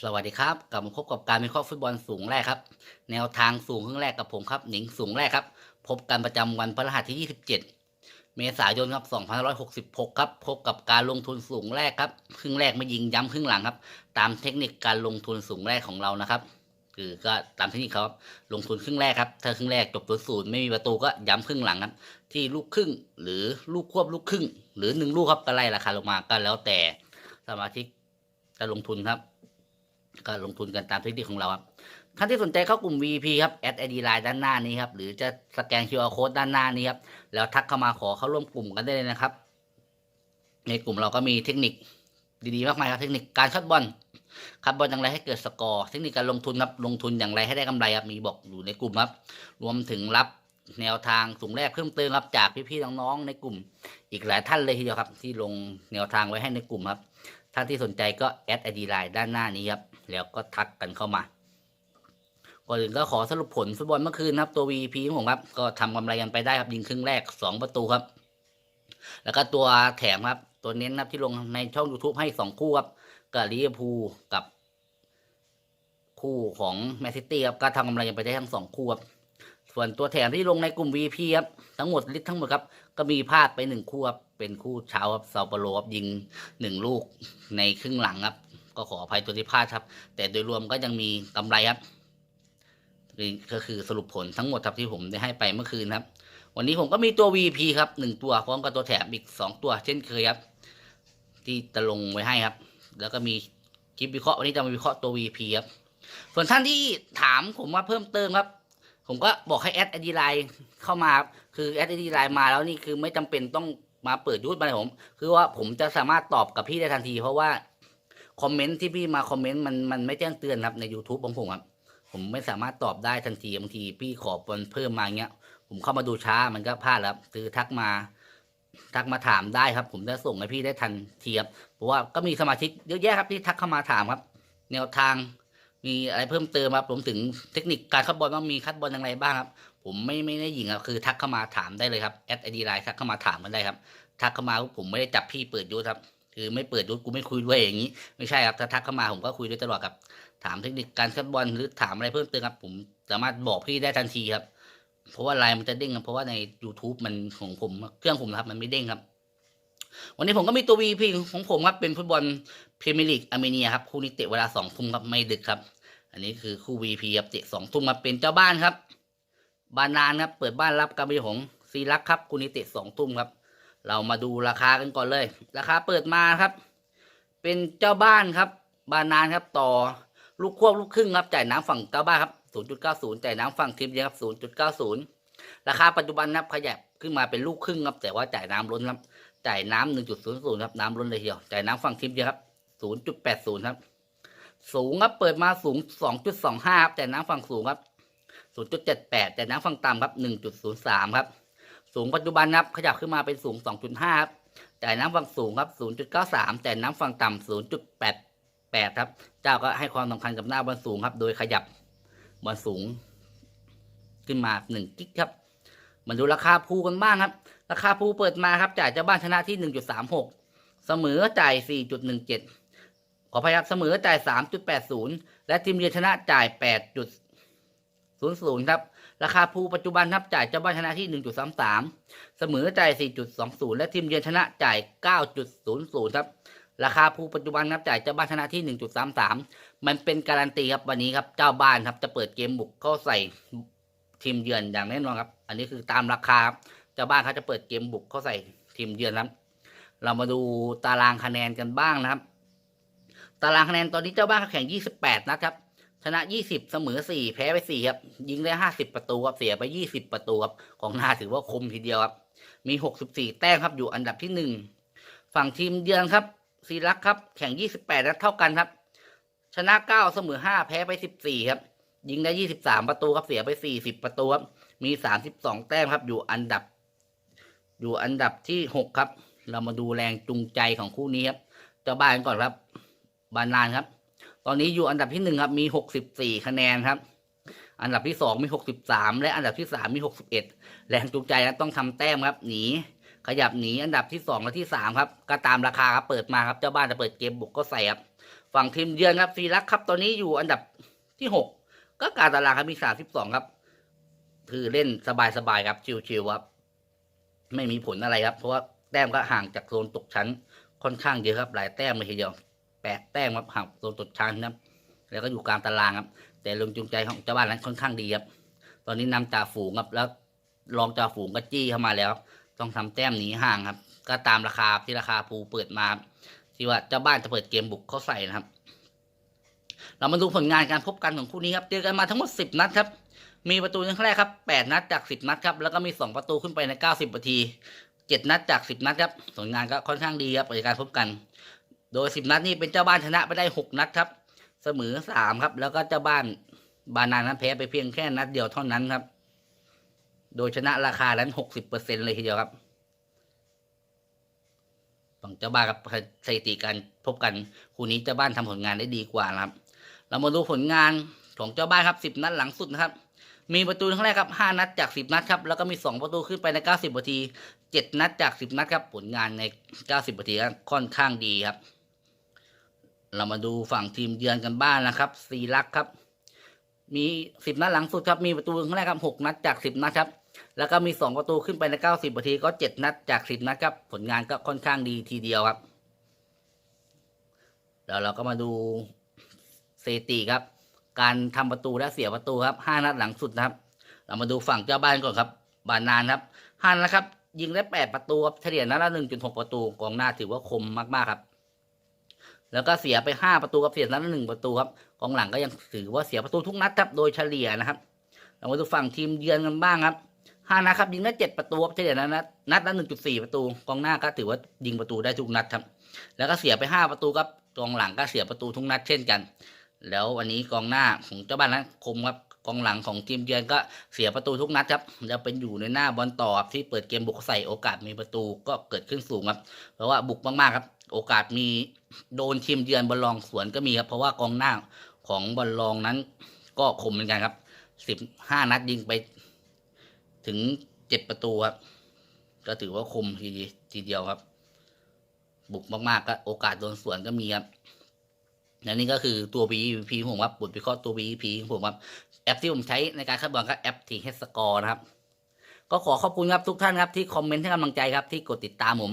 สวัสดีครับกลับมาพบกับการวิเคราะห์ฟุตบอลสูงแรกครับ แนวทางสูงครึ่งแรกกับผมครับหนิงสูงแรกครับ พบกันประจำวันพฤหัสที่ 27 เมษายนครับ2566 ครับ พบกับการลงทุนสูงแรกครับ ครึ่งแรกไม่ยิงย้ำครึ่งหลังครับ ตามเทคนิคการลงทุนสูงแรกของเรานะครับคือก็ตามเทคนิคเขาครับลงทุนครึ่งแรกครับถ้าครึ่งแรกจบตัวศูนย์ไม่มีประตูก็ย้ำครึ่งหลังครับที่ลูกครึ่งหรือลูกควบลูกครึ่ง หรือหนึ่งลูกครับก็ไล่ราคาลงมาก็แล้วแต่สมาชิกจะลงทุนครับ ก็ลงทุนกันตามเทคนิคของเราครับท่านที่สนใจเข้ากลุ่ม VP ครับแอดไอดีไลน์ด้านหน้านี้ครับหรือจะสแกน QR Code ด้านหน้านี้ครับแล้วทักเข้ามาขอเข้าร่วมกลุ่มกันได้เลยนะครับ ในกลุ่มเราก็มีเทคนิคดีๆมากมายครับเทคนิคการคัดบอลคัดบอลอย่างไรให้เกิดสกอร์เทคนิคการลงทุนครับลงทุนอย่างไรให้ได้กำไรครับมีบอกอยู่ในกลุ่มครับ รวมถึงรับแนวทางสูงแรกเพิ่มเติมครับจากพี่ๆน้องๆในกลุ่ม อีกหลายท่านเลยทีเดียวครับ ที่ลงแนวทางไว้ให้ในกลุ่มครับท่านที่สนใจก็แอดไอดีไลน์ด้านหน้านี้ครับ แล้วก็ทักกันเข้ามา ก่อนอื่นก็ขอสรุปผลฟุตบอลเมื่อคืนครับ ตัว VP ของผมครับ ก็ทำกำไรกันไปได้ครับยิงครึ่งแรก 2 ประตูครับ แล้วก็ตัวแถมครับ ตัวเน้นครับที่ลงในช่อง YouTube ให้ 2 คู่ครับกับลิเวอร์พูลกับคู่ของแมนซิตี้ครับก็ทำกำไรกันไปได้ทั้งสองคู่ครับส่วนตัวแถมที่ลงในกลุ่ม VP ครับทั้งหมดลิสทั้งหมดครับ ก็มีพลาดไปหนึ่งคู่ครับเป็นคู่เช้าครับซาเปโรครับยิงหนึ่งลูกในครึ่งหลังครับ ก็ขออภัยตัวที่พลาดครับ แต่โดยรวมก็ยังมีกำไรครับนี่ก็คือสรุปผลทั้งหมดครับที่ผมได้ให้ไปเมื่อคืนครับ วันนี้ผมก็มีตัว VP ครับหนึ่งตัวพร้อมกับตัวแถมอีกสองตัวเช่นเคยครับ ที่จะลงไว้ให้ครับ แล้วก็มีคลิปวิเคราะห์วันนี้จะมาวิเคราะห์ตัว VP ครับส่วนท่านที่ถามผมว่าเพิ่มเติมครับ ผมก็บอกให้แอดไอดีไลน์เข้ามาคือแอดไอดีไลน์มาแล้วนี่คือไม่จำเป็นต้องมาเปิดยูทมาเลยผม คือว่าผมจะสามารถตอบกับพี่ได้ทันที เพราะว่า คอมเมนต์ที่พี่มาคอมเมนต์มันมันไม่แจ้งเตือนครับใน YouTube ของผมครับผมไม่สามารถตอบได้ทันทีบางทีพี่ขอเพิ่มมาเงี้ย ผมเข้ามาดูช้ามันก็พลาดแล้วครับคือทักมา ทักมาถามได้ครับ ผมจะส่งให้พี่ได้ทันทีครับเพราะว่าก็มีสมาชิกเยอะแยะครับที่ทักเข้ามาถามครับ แนวทางมีอะไรเพิ่มเติมครับรวมถึงเทคนิคการคัดบอลว่ามีคัดบอลอย่างไรบ้างครับ ผมไม่ไม่ได้หยิงครับคือ ทักเข้ามาถามได้เลยครับแอดไอดีไลน์ทักเข้ามาถามกันได้ครับทักเข้ามาผมไม่ได้จับพี่เปิดยูทครับ คือไม่เปิดยูทกูไม่คุยด้วยอย่างนี้ ไม่ใช่ครับถ้าทักเข้ามาผมก็คุยด้วยตลอดครับ ถามเทคนิคการคัดบอลหรือถามอะไรเพิ่มเติมครับ ผมสามารถบอกพี่ได้ทันทีครับ เพราะว่าไลน์มันจะเด้งครับเพราะว่าใน YouTube มันของผมเครื่องผมนะครับมันไม่เด้งครับ วันนี้ผมก็มีตัว VP ของผมครับเป็นฟุตบอลพรีเมียร์ลีกอาร์เมเนียครับคู่นี้เตะเวลาสองทุ่มครับไม่ดึกครับ อันนี้คือคู่ VP ครับเตะสองทุ่มครับเป็นเจ้าบ้านครับบานานครับเปิดบ้านรับกาบิของซีรักครับคู่นี้เตะสองทุ่มครับ เรามาดูราคากันก่อนเลย ราคาเปิดมาครับ เป็นเจ้าบ้านครับ บานานครับต่อลูกควบลูกครึ่งครับจ่ายน้ำฝั่งเจ้าบ้านครับ0.90จ่ายน้ำฝั่งทีมเยือนครับ0.90 ราคาปัจจุบันนะครับขยับขึ้นมาเป็นลูกครึ่งครับแต่ว่าจ่ายน้ำล้นครับจ่ายน้ำ1.00ครับน้ำล้นเลยเดียวจ่ายน้ำฝั่งทีมเยือนครับ0.80ครับสูงครับเปิดมาสูง 2.25ครับแต่น้ำฝั่งสูงครับ 0.78 แต่น้ำฝั่งต่ำครับ 1.03 ครับ สูงปัจจุบันนะครับขยับขึ้นมาเป็นสูง 2.5 ครับ แต่น้ำฝั่งสูงครับ 0.93 แต่น้ำฝั่งต่ำ0.88 ครับ เจ้าก็ให้ความสำคัญกับหน้าบอลสูงครับ โดยขยับบอลสูง ขึ้นมา 1 กิกครับ มาดูราคาภูกันบ้างครับ ราคาภูเปิดมาครับ จ่ายเจ้าบ้านชนะที่ 1.36 เสมอจ่าย 4.17 ขอพยักเสมอจ่าย 3.80 และทีมเยือนชนะจ่าย 8.00 ครับ ราคาภูปัจจุบันครับจ่ายเจ้าบ้านชนะที่ 1.33 เสมอจ่าย 4.20 และทีมเยือนชนะจ่าย 9.00 ครับ ราคาภูปัจจุบันครับจ่ายเจ้าบ้านชนะที่ 1.33 มันเป็นการันตีครับวันนี้ครับเจ้าบ้านครับจะเปิดเกมบุกเข้าใส่ทีมเยือนอย่างแน่นอนครับ อันนี้คือตามราคาเจ้าบ้านเขาจะเปิดเกมบุกเข้าใส่ทีมเยือนครับ เรามาดูตารางคะแนนกันบ้างนะครับ ตารางคะแนนตอนนี้เจ้าบ้านเขาแข่ง 28 นะครับ ชนะ 20 เสมอ 4 แพ้ไป 4 ครับ ยิงได้ 50 ประตูครับ เสียไป 20 ประตูครับ ของนาถือว่าคมทีเดียวครับ มี 64 แต้มครับ อยู่อันดับที่ 1 ฝั่งทีมเยือนครับซีรักครับ แข่ง 28 นัดเท่ากันครับ ชนะ 9 เสมอ 5 แพ้ไป 14 ครับ ยิงได้ 23 ประตูครับ เสียไป 40 ประตูครับ มี 32 แต้มครับ อยู่อันดับ อยู่อันดับที่ 6 ครับ เรามาดูแรงจูงใจของคู่นี้ครับ เจ้าบ้านก่อนครับ บานานครับ ตอนนี้อยู่อันดับที่หนึ่งครับมีหกสิบสี่คะแนนครับ อันดับที่สองมีหกสิบสามและอันดับที่สามมีหกสิบเอ็ดแรงจูงใจนะต้องทำแต้มครับ หนี ขยับหนีอันดับที่สองและที่สามครับ ก็ตามราคาครับเปิดมาครับเจ้าบ้านจะเปิดเกมบุกก็ใส่ครับฝั่งทีมเยือนครับซีรักครับ ตอนนี้อยู่อันดับที่หกก็การตารางครับมีสามสิบสองครับคือเล่นสบายๆครับชิวๆครับไม่มีผลอะไรครับ เพราะว่าแต้มก็ห่างจากโซนตกชั้นค่อนข้างเยอะครับ หลายแต้มเลยทีเดียว แปดแต้มครับห่างโซนตกชั้นนะครับ แล้วก็อยู่กลางตารางครับ แต่ลงจูงใจของเจ้าบ้านนั้นค่อนข้างดีครับ ตอนนี้นำจ่าฝูงครับ แล้วรองจ่าฝูงก็จี้เข้ามาแล้ว ต้องทำแต้มหนีห่างครับ ก็ตามราคาที่ราคาภูเปิดมาที่ว่าเจ้าบ้านจะเปิดเกมบุกเข้าใส่นะครับ เรามาดูผลงานการพบกันของคู่นี้ครับ เจอกันมาทั้งหมดสิบนัดครับมีประตูในครั้งแรกครับแปดนัดจากสิบนัดครับ แล้วก็มีสองประตูขึ้นไปในเก้าสิบนาทีเจ็ดนัดจากสิบนัดครับ ผลงานก็ค่อนข้างดีครับในการพบกัน โดยสิบนัดนี้เป็นเจ้าบ้านชนะไปได้หกนัดครับ เสมอสามครับ แล้วก็เจ้าบ้านบานานั้นแพ้ไปเพียงแค่นัดเดียวเท่านั้นครับ โดยชนะราคานั้นหกสิบเปอร์เซ็นเลยทีเดียวครับฝั่งเจ้าบ้านกับสถิติการพบกันคู่นี้เจ้าบ้านทำผลงานได้ดีกว่านะครับ เรามาดูผลงานของเจ้าบ้านครับสิบนัดหลังสุดนะครับ มีประตูครั้งแรกครับห้านัดจากสิบนัดครับแล้วก็มีสองประตูขึ้นไปในเก้าสิบนาทีเจ็ดนัดจากสิบนัดครับผลงานในเก้าสิบนาทีค่อนข้างดีครับ เรามาดูฝั่งทีมเยือนกันบ้างนะครับสีลักครับ มีสิบนัดหลังสุดครับ มีประตูครั้งแรกครับหกนัดจากสิบนัดครับ แล้วก็มีสองประตูขึ้นไปในเก้าสิบนาทีก็เจ็ดนัดจากสิบนัดครับ ผลงานก็ค่อนข้างดีทีเดียวครับ แล้วเราก็มาดูสถิติครับ การทำประตูและเสียประตูครับห้านัดหลังสุดนะครับ เรามาดูฝั่งเจ้าบ้านก่อนครับ บานานครับห้านะครับ ยิงได้แปดประตูครับเฉลี่ยนัดละหนึ่งจุดหกประตูกองหน้าถือว่าคมมากๆครับ แล้วก็เสียไปห้าประตูครับเสียนัดหนึ่งประตูครับกองหลังก็ยังถือว่าเสียประตูทุกนัดครับโดยเฉลี่ยนะครับเรามาดูฝั่งทีมเยือนกันบ้างครับห้านัดครับยิงได้เจ็ดประตูครับเฉลี่ยนัดนัดนัดละหนึ่งจุดสี่ประตู กองหน้าก็ถือว่ายิงประตูได้ทุกนัดครับ แล้วก็เสียไปห้าประตูครับกองหลังก็เสียประตูทุกนัดเช่นกัน แล้ววันนี้กองหน้าของเจ้าบ้านนั้นคมครับกองหลังของทีมเยือนก็เสียประตูทุกนัดครับแล้วเป็นอยู่ในหน้าบอลต่อครับที่เปิดเกมบุกใส่โอกาสมีประตูก็เกิดขึ้นสูงครับ เพราะว่าบุกมากๆครับ โอกาสมีโดนทีมเยือนบอลลองสวนก็มีครับ เพราะว่ากองหน้าของบอลลองนั้น ก็คมเหมือนกันครับสิบห้านัดยิงไป ถึงเจ็ดประตูครับ ก็ถือว่าคมทีทีเดียวครับ บุกมากๆก็โอกาสโดนสวนก็มีครับและนี่ก็คือตัว VP ผมครับบทวิเคราะห์ตัว VP ผมครับ แอปที่ผมใช้ในการคาดบอลก็แอปทีเฮสกอร์นะครับ ก็ขอขอบคุณครับทุกท่านครับที่คอมเมนต์ให้กำลังใจครับที่กดติดตามผม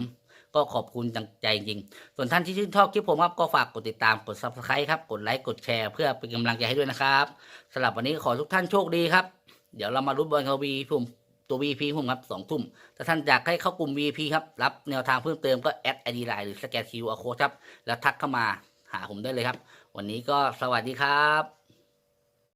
ก็ขอบคุณจังใจจริง ส่วนท่านที่ชื่นชอบคลิปผมครับก็ฝากกดติดตามกด subscribe ครับกดไลค์กดแชร์เพื่อเป็นกำลังใจให้ด้วยนะครับสำหรับวันนี้ขอทุกท่านโชคดีครับ เดี๋ยวเรามารุ้นบอลกับ VP ผมตัว VP ผมครับสองทุ่มถ้าท่านอยากให้เข้ากลุ่ม VP ครับรับแนวทางเพิ่มเติมก็แอดไอดีไลน์หรือสแกนคิวอาร์โค้ดครับแล้วทักเข้ามาหาผมได้เลยครับ วันนี้ก็สวัสดีครับ